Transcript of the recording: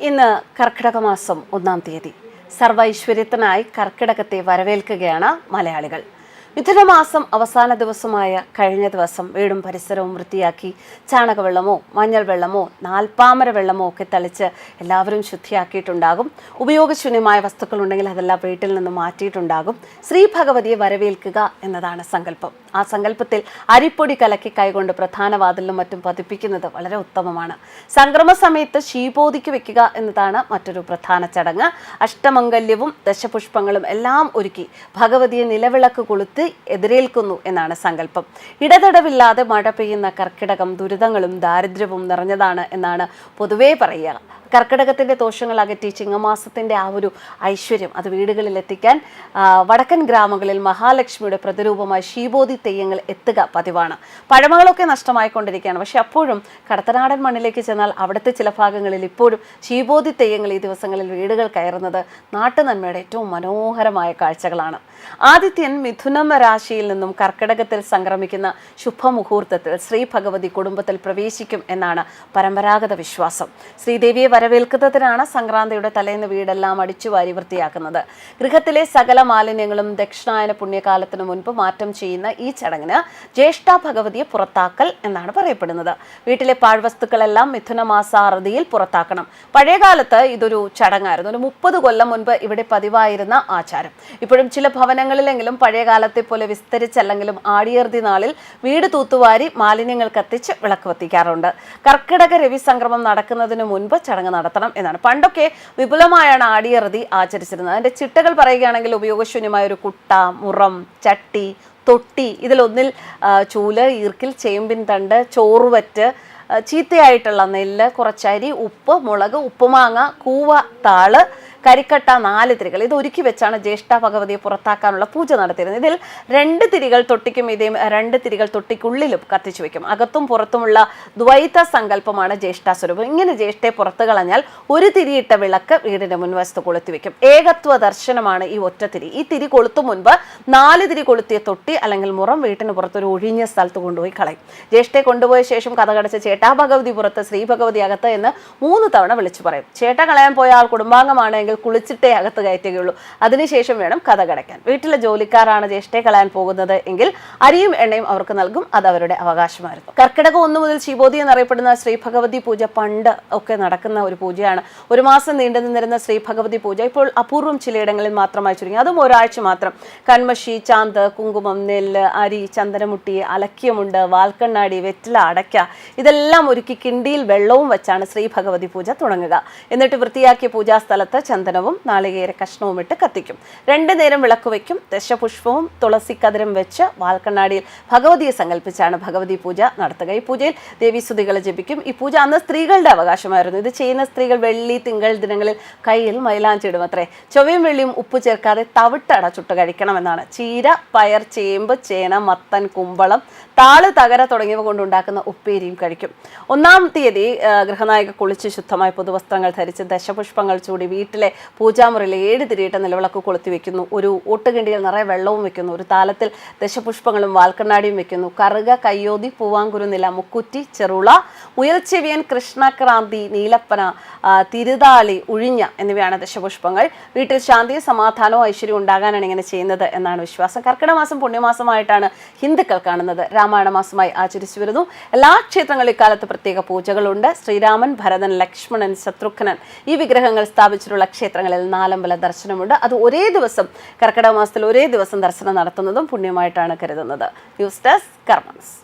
ഇന്ന് കർക്കിടക മാസം ഒന്നാം തീയതി. സർവൈശ്വര്യത്തിനായി കർക്കിടകത്തെ വരവേൽക്കുകയാണ് മലയാളികൾ. മിഥുനമാസം അവസാന ദിവസമായ കഴിഞ്ഞ ദിവസം വീടും പരിസരവും വൃത്തിയാക്കി ചാണകവെള്ളമോ മഞ്ഞൾ വെള്ളമോ നാൽപ്പാമര വെള്ളമോ ഒക്കെ തളിച്ച് എല്ലാവരും ശുദ്ധിയാക്കിയിട്ടുണ്ടാകും. ഉപയോഗശൂന്യമായ വസ്തുക്കൾ ഉണ്ടെങ്കിൽ അതെല്ലാം വീട്ടിൽ നിന്ന് മാറ്റിയിട്ടുണ്ടാകും. ശ്രീ ഭഗവതിയെ വരവേൽക്കുക എന്നതാണ് സങ്കല്പം. ആ സങ്കല്പത്തിൽ അരിപ്പൊടി കലക്കി കൈകൊണ്ട് പ്രധാന വാതിലിലും മറ്റും പതിപ്പിക്കുന്നത് വളരെ ഉത്തമമാണ്. സംക്രമ സമയത്ത് ശീപോതിക്ക് വെക്കുക എന്നതാണ് മറ്റൊരു പ്രധാന ചടങ്ങ്. അഷ്ടമംഗല്യവും ദശപുഷ്പങ്ങളും എല്ലാം ഒരുക്കി ഭഗവതിയെ നിലവിളക്ക് കൊളുത്തി എതിരേൽക്കുന്നു എന്നാണ് സങ്കല്പം. ഇടതടവില്ലാതെ മഴ പെയ്യുന്ന കർക്കിടകം ദുരിതങ്ങളും ദാരിദ്ര്യവും നിറഞ്ഞതാണ് എന്നാണ് പൊതുവേ പറയുക. കർക്കിടകത്തിന്റെ ദോഷങ്ങൾ അകറ്റി ചിങ്ങമാസത്തിന്റെ ആ ഒരു ഐശ്വര്യം അത് വീടുകളിൽ എത്തിക്കാൻ വടക്കൻ ഗ്രാമങ്ങളിൽ മഹാലക്ഷ്മിയുടെ പ്രതിരൂപമായ ശീബോധി തെയ്യങ്ങൾ എത്തുക പതിവാണ്. പഴമകളൊക്കെ നഷ്ടമായിക്കൊണ്ടിരിക്കുകയാണ്. പക്ഷെ അപ്പോഴും കടത്തനാടൻ മണ്ണിലേക്ക് ചെന്നാൽ അവിടുത്തെ ചില ഭാഗങ്ങളിൽ ഇപ്പോഴും ശീബോധി തെയ്യങ്ങൾ ഈ ദിവസങ്ങളിൽ വീടുകൾ കയറുന്നത് നാട്ടുനന്മയുടെ ഏറ്റവും മനോഹരമായ കാഴ്ചകളാണ്. ആദിത്യൻ മിഥുനം രാശിയിൽ നിന്നും കർക്കിടകത്തിൽ സംക്രമിക്കുന്ന ശുഭമുഹൂർത്തത്തിൽ ശ്രീ ഭഗവതി കുടുംബത്തിൽ പ്രവേശിക്കും എന്നാണ് പരമ്പരാഗത വിശ്വാസം. ശ്രീദേവിയെ വരവേൽക്കുന്നതിനാണ് സംക്രാന്തിയുടെ തലേന്ന് വീടെല്ലാം അടിച്ചുവാരി വൃത്തിയാക്കുന്നത്. ഗൃഹത്തിലെ സകല മാലിന്യങ്ങളും ദക്ഷിണായന പുണ്യകാലത്തിന് മുൻപ് മാറ്റം ചെയ്യുന്ന ഈ ചടങ്ങിന് ജ്യേഷ്ഠ ഭഗവതിയെ പുറത്താക്കൽ എന്നാണ് പറയപ്പെടുന്നത്. വീട്ടിലെ പാഴ്വസ്തുക്കളെല്ലാം മിഥുനമാസാറുതിയിൽ പുറത്താക്കണം. പഴയകാലത്ത് ഇതൊരു ചടങ്ങായിരുന്നു. ഒരു മുപ്പത് കൊല്ലം മുൻപ് ഇവിടെ പതിവായിരുന്ന ആചാരം. ഇപ്പോഴും ചില ഭവനങ്ങളിലെങ്കിലും പഴയകാലത്തെ പോലെ വിസ്തരിച്ചല്ലെങ്കിലും ആടിയർതി നാളിൽ വീട് തൂത്തുവാരി മാലിന്യങ്ങൾ കത്തിച്ച് വിളക്ക് കത്തിക്കാറുണ്ട് കർക്കിടക രവി സംക്രമം നടക്കുന്നതിന് മുൻപ് ചടങ്ങ് നടത്തണം എന്നാണ്. പണ്ടൊക്കെ വിപുലമായാണ് ആടിയറുതി ആചരിച്ചിരുന്നത്. അതിന്റെ ചിട്ടകൾ പറയുകയാണെങ്കിൽ ഉപയോഗശൂന്യമായ ഒരു കുട്ട മുറം ചട്ടി തൊട്ടി ഇതിലൊന്നിൽ ചൂൽ ഈർക്കിൽ ചേമ്പിൻ തണ്ട് ചോറുവറ്റ് ചീത്തയായിട്ടുള്ള നെല്ല് കുറച്ചരി ഉപ്പ് മുളക് ഉപ്പുമാങ്ങ കൂവ താൾ കരിക്കട്ട നാല് തിരികൾ. ഇത് ഒരുക്കി വെച്ചാണ് ജ്യേഷ്ഠ ഭഗവതിയെ പുറത്താക്കാനുള്ള പൂജ നടത്തിയിരുന്നത്. ഇതിൽ രണ്ട് തിരികൾ തൊട്ടിക്കും ഇതേ രണ്ട് തിരികൾ തൊട്ടിക്കുള്ളിലും കത്തിച്ചു വെക്കും. അകത്തും പുറത്തുമുള്ള ദ്വൈത സങ്കല്പമാണ് ജ്യേഷ്ഠാസ്വരൂപം ഇങ്ങനെ ജ്യേഷ്ഠയെ പുറത്തു കളഞ്ഞാൽ ഒരു തിരിയിട്ട വിളക്ക് വീടിന്റെ മുൻവശത്ത് കൊളുത്തി വെക്കും. ഏകത്വ ദർശനമാണ് ഈ ഒറ്റ തിരി. ഈ തിരി കൊളുത്തു മുൻപ് നാല് തിരി കൊളുത്തിയ തൊട്ടി അല്ലെങ്കിൽ മുറം വീട്ടിന് പുറത്ത് ഒരു ഒഴിഞ്ഞ സ്ഥലത്ത് കൊണ്ടുപോയി കളയും. ജ്യേഷ്ഠയെ കൊണ്ടുപോയ ശേഷം കഥ കടച്ച് ചേട്ടാ ഭഗവതി പുറത്ത് ശ്രീ ഭഗവതി അകത്ത് എന്ന് മൂന്ന് തവണ വിളിച്ചു പറയും. ചേട്ട കളയാൻ പോയ ആൾ കുടുംബാംഗമാണെങ്കിൽ കുളിച്ചിട്ടേ അകത്ത് കയറ്റുകയുള്ളൂ. അതിനുശേഷം വേണം കഥ കടയ്ക്കാൻ. വീട്ടിലെ ജോലിക്കാരാണ് ജ്യേഷ്ഠയെ കളയാൻ പോകുന്നത് എങ്കിൽ അരിയും എണ്ണയും അവർക്ക് നൽകും. അത് അവരുടെ അവകാശമായിരുന്നു. കർക്കിടകം ഒന്നു മുതൽ ശിവോതി എന്നറിയപ്പെടുന്ന ശ്രീ ഭഗവതി പൂജ പണ്ട് ഒക്കെ നടക്കുന്ന ഒരു പൂജയാണ്. ഒരു മാസം നീണ്ടു നിന്നിരുന്ന ശ്രീ ഭഗവതി പൂജ ഇപ്പോൾ അപൂർവം ചിലയിടങ്ങളിൽ മാത്രമായി ചുരുങ്ങി. അതും ഒരാഴ്ച മാത്രം. കൺമഷി ചാന്ത് കുങ്കുമം നെല്ല് അരി ചന്ദനമുട്ടി അലക്കിയമുണ്ട് വാൽക്കണ്ണാടി വെറ്റില അടയ്ക്ക. ഇതെല്ലാം ഒരുക്കി കിണ്ടിയിൽ വെള്ളവും വെച്ചാണ് ശ്രീ ഭഗവതി പൂജ തുടങ്ങുക. എന്നിട്ട് വൃത്തിയാക്കിയ പൂജാസ്ഥലത്ത് ചന്ദനവും നാളികേര കഷ്ണവും ഇട്ട് കത്തിക്കും. രണ്ടു നേരം വിളക്ക് വയ്ക്കും. ദശപുഷ്പവും തുളസിക്കതിരും വെച്ച് വാൽക്കണ്ണാടിയിൽ ഭഗവതിയെ സങ്കല്പിച്ചാണ് ഭഗവതി പൂജ നടത്തുക. ഈ പൂജയിൽ ദേവീസ്തുതികൾ ജപിക്കും. ഈ പൂജ അന്ന് സ്ത്രീകളുടെ അവകാശമായിരുന്നു. ഇത് ചെയ്യുന്ന സ്ത്രീകൾ വെള്ളി തിങ്കൾ ദിനങ്ങളിൽ കയ്യിൽ മൈലാഞ്ചി ഇടും അത്രേ ചൊവ്വയും വെള്ളിയും ഉപ്പ് ചേർക്കാതെ തവിട്ടട ചുട്ട് കഴിക്കണമെന്നാണ്. ചീര പയർ ചേമ്പ് ചേന മത്തൻ കുമ്പളം താൾ തകര തുടങ്ങിയവ കൊണ്ടുണ്ടാക്കുന്ന ഉപ്പേരിയും കഴിക്കും. ഒന്നാം തീയതി ഗൃഹനായിക കുളിച്ച് ശുദ്ധമായ പുതുവസ്ത്രങ്ങൾ ധരിച്ച് ദശപുഷ്പങ്ങൾ ചൂടി വീട്ടിലെ പൂജാമുറിയിൽ ഏഴ് തിരിയിട്ട നിലവിളക്ക് കൊളുത്തി വെക്കുന്നു. ഒരു ഓട്ടുകിണ്ടിയിൽ നിറയെ വെള്ളവും വെക്കുന്നു. ഒരു താലത്തിൽ ദശപുഷ്പങ്ങളും വാൽക്കണ്ണാടിയും വെക്കുന്നു. കറുക കയ്യോതി പൂവാങ്കുരുനില മുക്കുറ്റി ചെറുള മുയൽച്ചെവിയൻ കൃഷ്ണക്രാന്തി നീലപ്പന തിരുതാളി ഉഴിഞ്ഞ എന്നിവയാണ് ദശപുഷ്പങ്ങൾ. വീട്ടിൽ ശാന്തിയും സമാധാനവും ഐശ്വര്യവും ഉണ്ടാകാനാണ് ഇങ്ങനെ ചെയ്യുന്നത് എന്നാണ് വിശ്വാസം. കർക്കിടമാസം പുണ്യമാസമായിട്ടാണ് ഹിന്ദുക്കൾ കാണുന്നത്. രാമായണ മാസമായി ആചരിച്ചു വരുന്നു. എല്ലാ ക്ഷേത്രങ്ങളിൽ ഇക്കാലത്ത് പ്രത്യേക പൂജകളുണ്ട്. ശ്രീരാമൻ ഭരതൻ ലക്ഷ്മണൻ ശത്രുഘ്നൻ ഈ വിഗ്രഹങ്ങൾ സ്ഥാപിച്ചിട്ടുള്ള ക്ഷേത്രങ്ങളിൽ നാലമ്പല ദർശനമുണ്ട്. അത് ഒരേ ദിവസം കർക്കിടക മാസത്തിൽ ഒരേ ദിവസം ദർശനം നടത്തുന്നതും പുണ്യമായിട്ടാണ് കരുതുന്നത്. News desk കർമ്മൻസ്